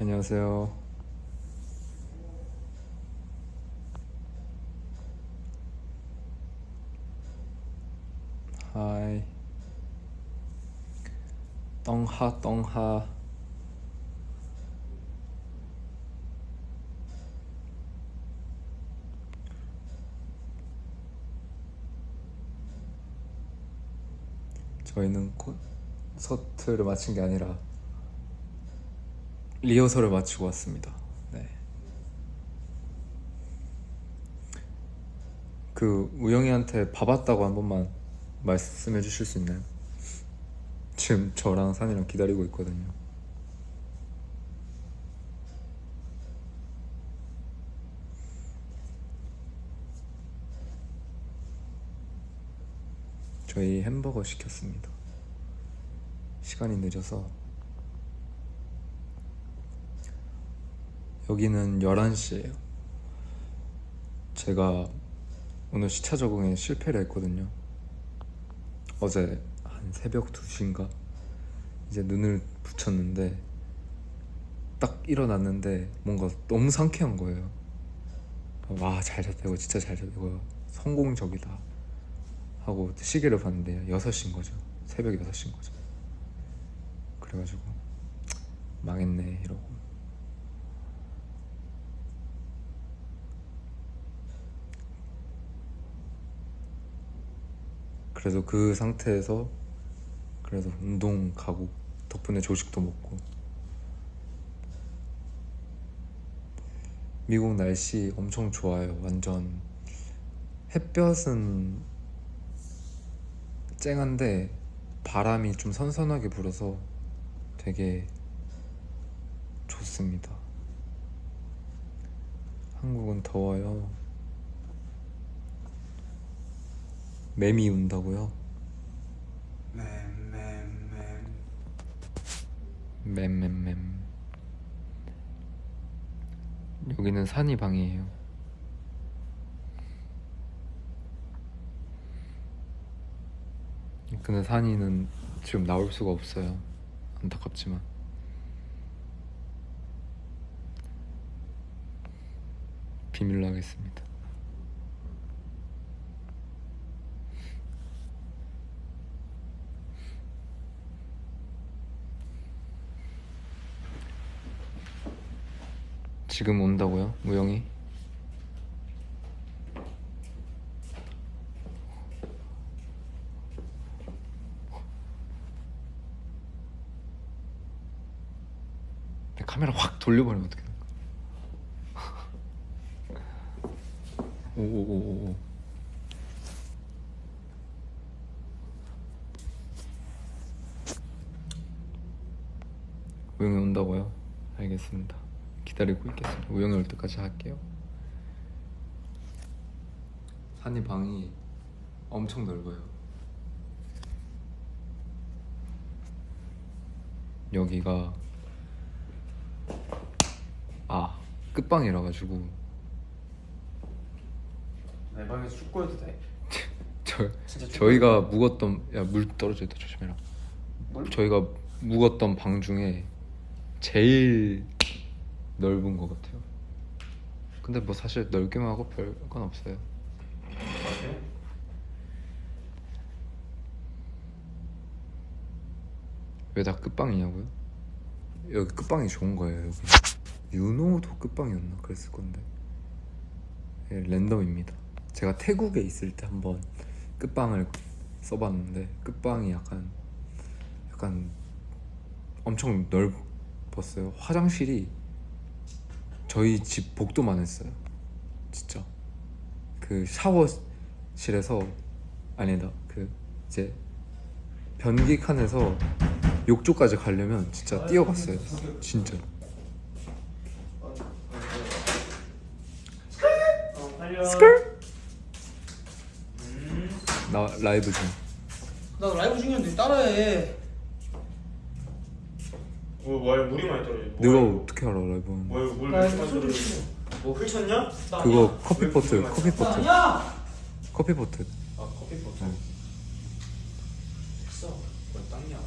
안녕하세요. 하이. 똥하 똥하. 저희는 콘서트를 마친 게 아니라 리허설을 마치고 왔습니다. 네. 그 우영이한테 봐봤다고 한 번만 말씀해 주실 수 있나요? 지금 저랑 산이랑 기다리고 있거든요. 저희 햄버거 시켰습니다. 시간이 늦어서 여기는 11시예요. 제가 오늘 시차 적응에 실패를 했거든요. 어제 한 새벽 2시인가 이제 눈을 붙였는데 딱 일어났는데 뭔가 너무 상쾌한 거예요. 와, 잘 잤다. 이거 진짜 잘 잤다. 이거 성공적이다. 하고 시계를 봤는데 6시인 거죠. 새벽 6시인 거죠. 그래가지고 망했네 이러고 그래서 그 상태에서 그래서 운동 가고 덕분에 조식도 먹고 미국 날씨 엄청 좋아요. 완전 햇볕은 쨍한데 바람이 좀 선선하게 불어서 되게 좋습니다. 한국은 더워요. 매미 운다고요? 맴맴맴. 맴맴맴 여기는 산이 방이에요. 근데 산이는 지금 나올 수가 없어요. 안타깝지만. 비밀로 하겠습니다 지금 온다고요? 우영이? 내 카메라 확 돌려버리면 어떡해 오오오오 우영이 온다고요? 알겠습니다 기다리고 있겠습니다 우영이 올 때까지 할게요 산이 방이 엄청 넓어요 여기가 아 끝방이라 가지고 내 방에서 축구해도 돼? 저 진짜 저희가 묵었던 야 물 떨어져 있다 조심해라. 물? 저희가 묵었던 방 중에 제일 넓은 것 같아요. 근데 뭐 사실 넓기만 하고 별 건 없어요. 맞아요? 왜 다 끝방이냐고요? 여기 끝방이 좋은 거예요. 여기 유노도 끝방이었나 그랬을 건데 예, 랜덤입니다. 제가 태국에 있을 때 한번 끝방을 써봤는데 끝방이 약간 약간 엄청 넓었어요. 화장실이 저희 집 복도만 했어요. 진짜 그 샤워실에서 아니다 그 이제 변기 칸에서 욕조까지 가려면 진짜 뛰어갔어요. 진짜. 스컬? 음. 나 라이브 중. 나 라이브 중이었는데 따라해. 뭐 뭐야 물이 많이 떨어져 네가 어떻게 알아 라이브? 뭐야 물나 많이 떨어져 좀뭐 훔쳤냐? 나 그거 아니야. 커피 포트, 커피 왜 포트, 아니야. 커피 포트. 아 커피 버터 응. 됐어 뭘 닦냐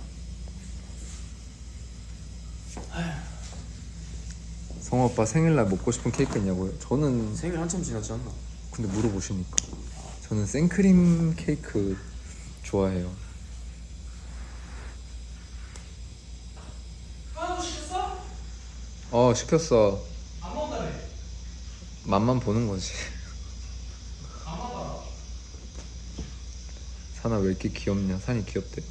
성호 오빠 생일날 먹고 싶은 케이크 있냐고요? 저는 생일 한참 지났지 않나? 근데 물어보시니까 저는 생크림 케이크 좋아해요. 하나도 시켰어? 어 시켰어. 안 먹는다며 맛만 보는 거지. 안 먹어 사나 왜 이렇게 귀엽냐? 산이 귀엽대.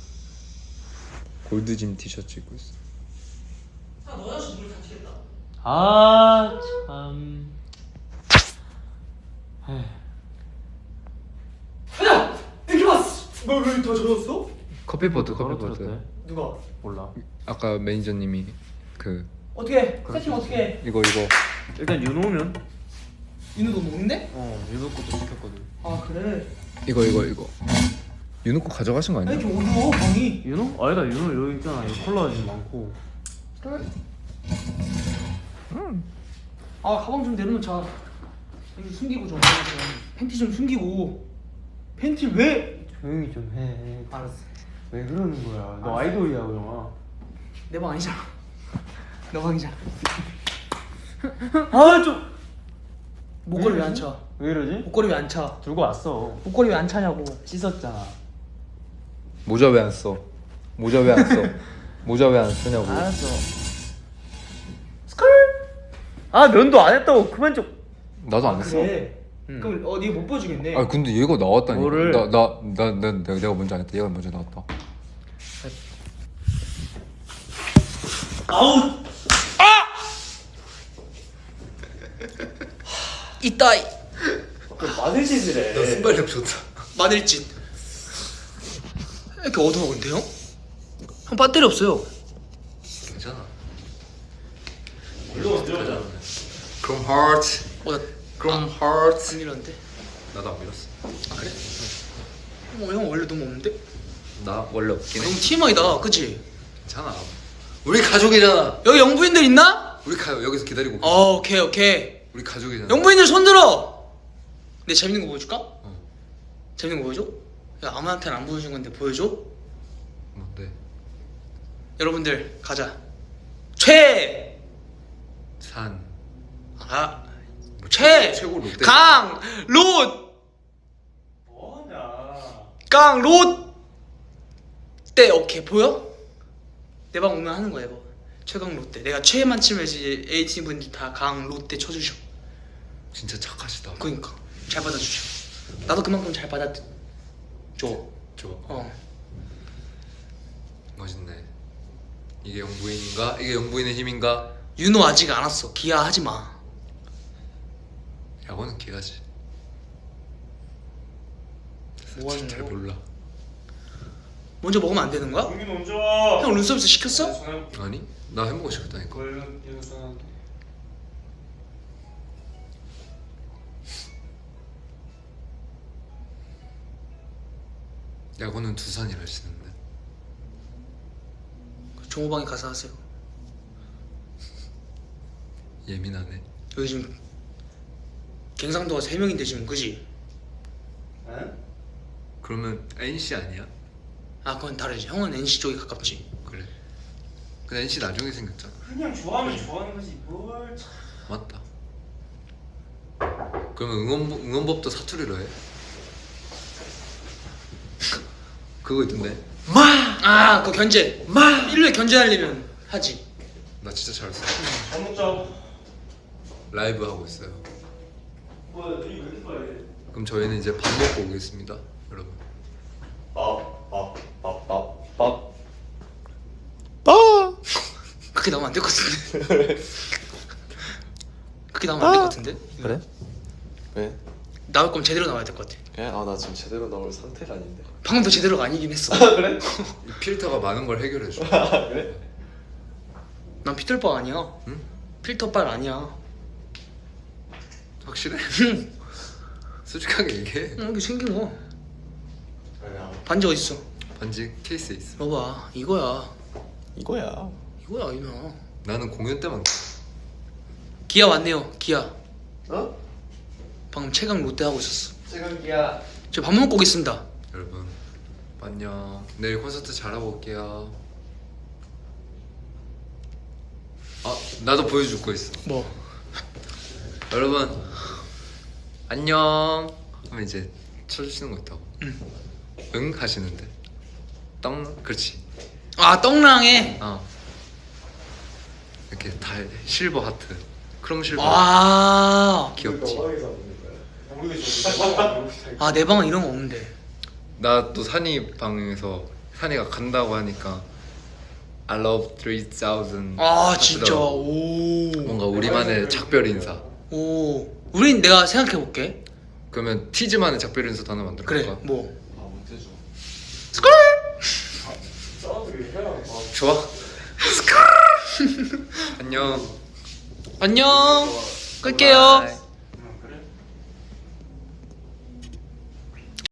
골드짐 티셔츠 입고 있어. 아 너야서 물다 튀겠다 아 참. 가자! 이렇게 왔어 뭐왜다 젖었어? 커피포트 떨어뜨렸대. 커피포트. 누가? 몰라. 아까 매니저님이 그 어떻게 세팅 어떻게 해? 이거 이거 일단 윤호 오면. 윤우 너 먹는데? 어 윤호 것도 시켰거든. 아 그래 이거 이거 이거. 윤우 거 가져가신 거아 아니야? 이렇게 어두워 방이 윤호? 아니다 윤호 여기 있잖아. 여기 콜라가 지금 많고. 그래 아 가방 좀 내려놓자 여기 숨기고 좀 팬티 좀 숨기고 팬티 왜? 조용히 좀 해. 알았어 왜 그러는 거야? 너 아이돌이야 우영아. 내 방 아니잖아 너 방이잖아 아 좀. 목걸이 왜 안 차? 왜 이러지? 목걸이 왜 안 차? 들고 왔어. 목걸이 왜 안 차냐고 씻었잖아. 모자 왜 안 써? 모자 왜 안 써? 모자 왜 안 쓰냐고. 알았어. 스컬. 아 면도 안 했다고 그만 좀. 나도 안 했어. 그래 응. 그럼 어 니가 못 보여주겠네 아 근데 얘가 나왔다니까. 뭐를? 나나나 나, 나, 내가 먼저 안 했다. 얘가 먼저 나왔다. 아우. 이따이 마늘 짓을 해. 순발력 좋다. 마늘짓 이렇게 어두워 근데요? 형 배터리 없어요 괜찮아. 물론 언제 그럼 하트. 어, 나 그럼 하트. 안 이러는데? 나도 안 밀었어. 아 그래? 어, 형 원래 너무 없는데? 나 원래 없긴 해. 너무 TMI다 그치? 괜찮아. 우리 가족이잖아. 여기 영부인들 있나? 우리 가 여기서 기다리고. 있어. 어 오케이 오케이 우리 가족이잖아. 영부인들 손들어 내 재밌는 거 보여줄까? 어. 재밌는 거 보여줘? 야 아무한테는 안 보여준 건데 보여줘? 뭔데? 여러분들 가자 최! 산. 아 최! 최고 롯데. 강! 롯! 뭐하냐? 강! 롯! 때 오케이 보여? 내 방 오면 하는 거야 이거 최강 롯데 내가 최만 치면 이제 A팀 분들 다 강 롯데 쳐주셔 진짜 착하시다. 그니까 잘 받아주셔 나도 그만큼 잘 받아줘 저어 멋있네. 이게 영부인인가? 이게 영부인의 힘인가? 윤호 아직 안 왔어 기아 하지 마 야구는 기가지. 뭐 하는 잘 거야? 몰라. 먼저 먹으면 안 되는 거야? 여기 언제 와? 형 룸서비스 시켰어? 전화해볼게. 아니? 나 햄버거 시켰다니까. 전화할게. 야구는 두산이라 치는데. 종호방에 가서 하세요 예민하네. 여기 지금 갱상도가 3명인데 지금 그지? 응? 그러면 NC 아니야? 아 그건 다르지 형은 NC 쪽이 가깝지 그래. 근데 NC 나중에 생겼잖아. 그냥 좋아하면 좋아하는 거지 뭘 참. 맞다. 그러면 응원 응원법도 사투리로 해? 그거 있던데. 아 그거 견제 마 1루에 견제하려면 하지 나 진짜 잘했어. 밥 먹자. 라이브 하고 있어요. 뭐야 눈이 왜 이렇게 빨개? 그럼 저희는 이제 밥 먹고 오겠습니다, 여러분. 밥밥밥밥 그렇게 나오면 안 될 것 같은데 그렇게 나오면 안 될 것 같은데 그래? 왜? 나올 거면 제대로 나와야 될 것 같아 그래? 아나 지금 제대로 나올 상태가 아닌데 방금도 제대로가 아니긴 했어 그래? 이 필터가 많은 걸 해결해 줘. 그래? 난 필터빨 아니야 응? 필터빨 아니야 확실해? 솔직하게 얘기해. 응, 여기 생긴 거 아니야 반지 어딨어 반지 케이스에 있어. 봐봐 이거야 이거야 이거야 이나 나는 공연 때만 기아 왔네요 기아 어? 방금 최강 롯데 하고 있었어 최강기야 저밥 먹고 오겠습니다 여러분 안녕. 내일 콘서트 잘하고 올게요. 아 나도 보여줄 거 있어 뭐? 여러분 안녕 하면 이제 쳐주시는 거 있다고 응. 응 하시는데 떡 그렇지 아 떡랑에. 어 이렇게 달 실버 하트 크롬 실버 와. 귀엽지 아 내 방은 이런 거 없는데. 나 또 산이 방에서 산이가 간다고 하니까 I love 3000 아 진짜. 하시더라고. 오. 뭔가 우리만의 작별 인사 오. 우린 내가 생각해 볼게. 그러면 티즈만의 작별 인사도 하나 만들어 그래. 볼까? 뭐. 좋아 안녕 안녕. 끌게요.